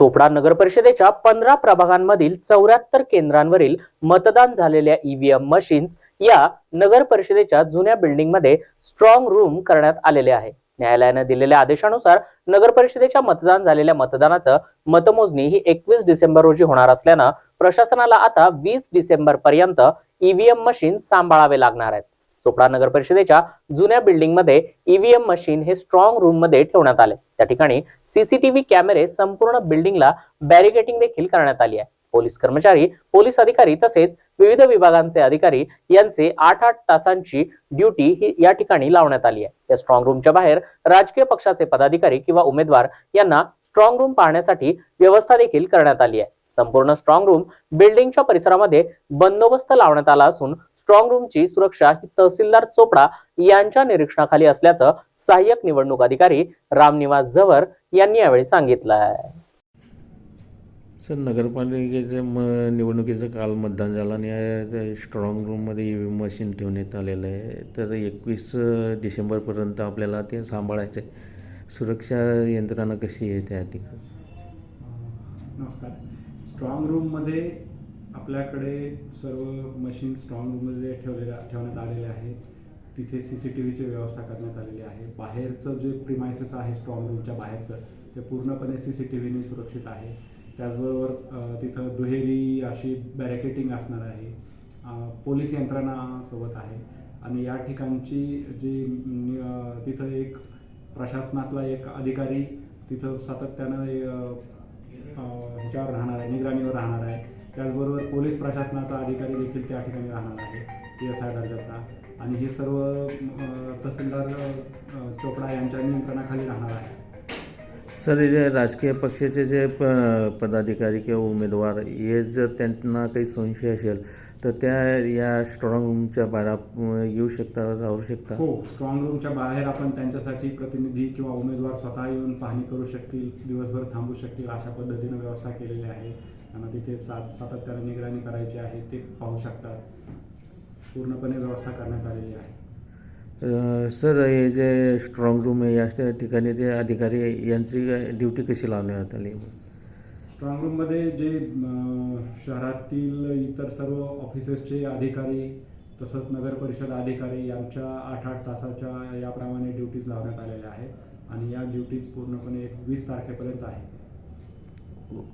चोपडा नगर परिषदेच्या पंधरा प्रभागांमधील चौऱ्याहत्तर केंद्रांवरील मतदान झालेल्या ईव्हीएम मशीन्स या नगर परिषदेच्या जुन्या बिल्डिंगमध्ये स्ट्रॉंग रूम करण्यात आलेले आहे. न्यायालयानं दिलेल्या आदेशानुसार नगर परिषदेच्या मतदान झालेल्या मतदानाचं मतमोजणी ही एकवीस डिसेंबर रोजी होणार असल्यानं प्रशासनाला आता वीस डिसेंबर पर्यंत ईव्हीएम मशीन सांभाळावे लागणार आहेत. चोपडा नगर परिषदेच्या जुन्या बिल्डिंगमध्ये ईव्हीएम मशीन हे स्ट्रॉंग रूममध्ये ठेवण्यात आले. त्या ठिकाणी सीसीटीव्ही कॅमेरे संपूर्ण बिल्डिंगला बॅरिगेटिंग देखील करण्यात आली आहे. पोलीस कर्मचारी पोलीस अधिकारी तसेच विविध विभागांचे अधिकारी यांचे आठ आठ तासांची ड्युटी ही या ठिकाणी लावण्यात आली आहे. या स्ट्रॉंग रूमच्या बाहेर राजकीय पक्षाचे पदाधिकारी किंवा उमेदवार यांना स्ट्रॉंग रूम पाहण्यासाठी व्यवस्था देखील करण्यात आली आहे. संपूर्ण स्ट्रॉंग रूम बिल्डिंगच्या परिसरामध्ये बंदोबस्त लावण्यात आला असून स्ट्रॉंग रूमची सुरक्षा ही तहसीलदार चोपडा यांच्या निरीक्षणाखाली असल्याचं सहाय्यक निवडणूक अधिकारी रामनिवास झवर यांनी यावेळी सांगितलं आहे सर नगरपालिकेचे म निवडणुकीचं काल मतदान झालं आणि स्ट्रॉंग रूममध्ये ई व्ही मशीन ठेवण्यात आलेलं आहे. तर एकवीस डिसेंबरपर्यंत आपल्याला ते सांभाळायचं आहे. सुरक्षा यंत्रणा कशी आहे त्या ठिकाणी नमस्कार. स्ट्रॉंग रूममध्ये आपल्याकडे सर्व मशीन स्ट्रॉंग रूममध्ये ठेवलेल्या ठेवण्यात आलेले आहे तिथे सी सी टी व्हीची व्यवस्था करण्यात आलेली आहे. बाहेरचं जे प्रिमायसेस आहे स्ट्रॉंग रूमच्या बाहेरचं ते पूर्णपणे सी सी टी व्हीने सुरक्षित आहे. त्याचबरोबर तिथं दुहेरी अशी बॅरिकेटिंग असणार आहे. पोलीस यंत्रणा सोबत आहे. आणि या ठिकाणची जी नि- तिथं एक प्रशासनातला एक अधिकारी तिथं सातत्यानं ह्याच्यावर राहणार आहे निगराणीवर राहणार आहे. त्याचबरोबर पोलीस प्रशासनाचा अधिकारी देखील त्या ठिकाणी राहणार आहे पी एस आय दर्जाचा. आणि हे सर्व तहसीलदार चोपडा यांच्या नियंत्रणाखाली राहणार आहे. सर हे जे राजकीय पक्षाचे जे प पदाधिकारी किंवा उमेदवार हे जर त्यांना काही संशय असेल तर त्या या स्ट्रॉंग रूमच्या बाहेर येऊ शकता राहू शकता? हो स्ट्रॉंग रूमच्या बाहेर आपण त्यांच्यासाठी प्रतिनिधी किंवा उमेदवार स्वतः येऊन पाहणी करू शकतील दिवसभर थांबू शकतील अशा पद्धतीनं व्यवस्था केलेली आहे. त्यांना तिथे सात सातत्याने निगराणी करायची आहे ते पाहू शकतात. पूर्णपणे व्यवस्था करण्यात आलेली आहे. सर हे जे स्ट्रॉंग रूम आहे या ठिकाणी जे अधिकारी यांची ड्युटी कशी लावण्यात आली? स्ट्रॉंग रूममध्ये जे शहरातील इतर सर्व ऑफिसेसचे अधिकारी तसंच नगर परिषद अधिकारी यांच्या आठ आठ तासाच्या याप्रमाणे ड्युटीज लावण्यात आलेल्या आहेत. आणि या ड्युटीज पूर्णपणे एक वीस तारखेपर्यंत आहे